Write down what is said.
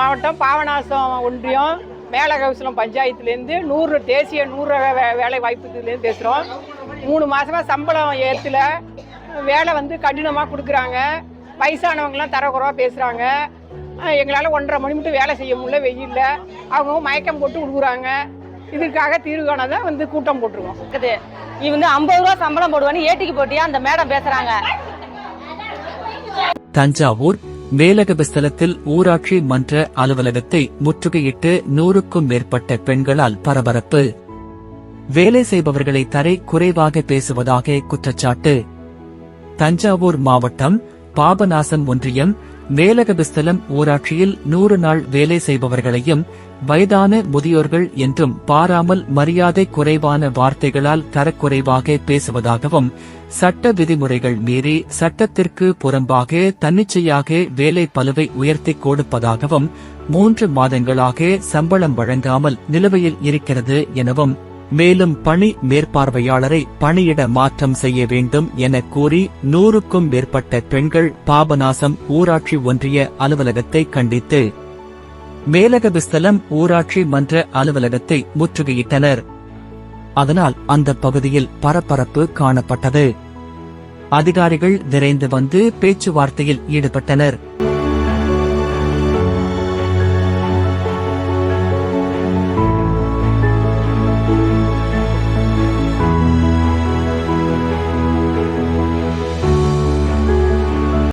மாவட்டம் பாபநாசம் ஒன்றியம் மேலகவுசலம் பஞ்சாயத்துலேருந்து நூறு தேசிய நூறு வே- வேலை வாய்ப்புலேருந்து பேசுகிறோம். மூணு மாதமாக சம்பளம் ஏற்றல. வேலை வந்து கடினமாக கொடுக்குறாங்க. வயசானவங்களாம் தரக்குறவா பேசுகிறாங்க எங்களால் ஒன்றரை மணி மட்டும் வேலை செய்ய முடியல வெயில்ல. அவங்க மயக்கம் போட்டு கொடுக்குறாங்க இதுக்காக தீர்வு காண தான் வந்து கூட்டம் போட்டிருக்கோம். இருக்குது. நீ வந்து ஐம்பது ரூபா சம்பளம் போடுவேன்னு ஏட்டிக்கு போட்டியா? அந்த மேடம் பேசுறாங்க. தஞ்சாவூர் மேலகவிஸ்தலத்தில் ஊராட்சி மன்ற அலுவலகத்தை முற்றுகையிட்டு நூறுக்கும் மேற்பட்ட பெண்களால் பரபரப்பு. வேலை செய்பவர்களை தரை குறைவாக பேசுவதாக குற்றச்சாட்டு. தஞ்சாவூர் மாவட்டம் பாபநாசம் ஒன்றியம் மேலகபிஸ்தலம் ஊராட்சியில் நூறு நாள் வேலை செய்பவர்களையும் வயதான முதியோர்கள் என்றும் பாராமல் மரியாதை குறைவான வார்த்தைகளால் தரக்குறைவாக பேசுவதாகவும் சட்ட விதிமுறைகள் மீறி சட்டத்திற்கு புறம்பாக தன்னிச்சையாக வேலை பலுவை உயர்த்தி கொடுப்பதாகவும் மூன்று மாதங்களாக சம்பளம் வழங்காமல் நிலுவையில் இருக்கிறது எனவும் மேலும் பணி மேற்பார்வையாளரை பணியிட மாற்றம் செய்ய வேண்டும் என கூறி நூறுக்கும் மேற்பட்ட பெண்கள் பாபநாசம் ஊராட்சி ஒன்றிய அலுவலகத்தை கண்டித்து மேலகவிஸ்தலம் ஊராட்சி மன்ற அலுவலகத்தை முற்றுகையிட்டனர். அதனால் அந்த பகுதியில் பரபரப்பு காணப்பட்டது. அதிகாரிகள் விரைந்து வந்து பேச்சுவார்த்தையில் ஈடுபட்டனர்.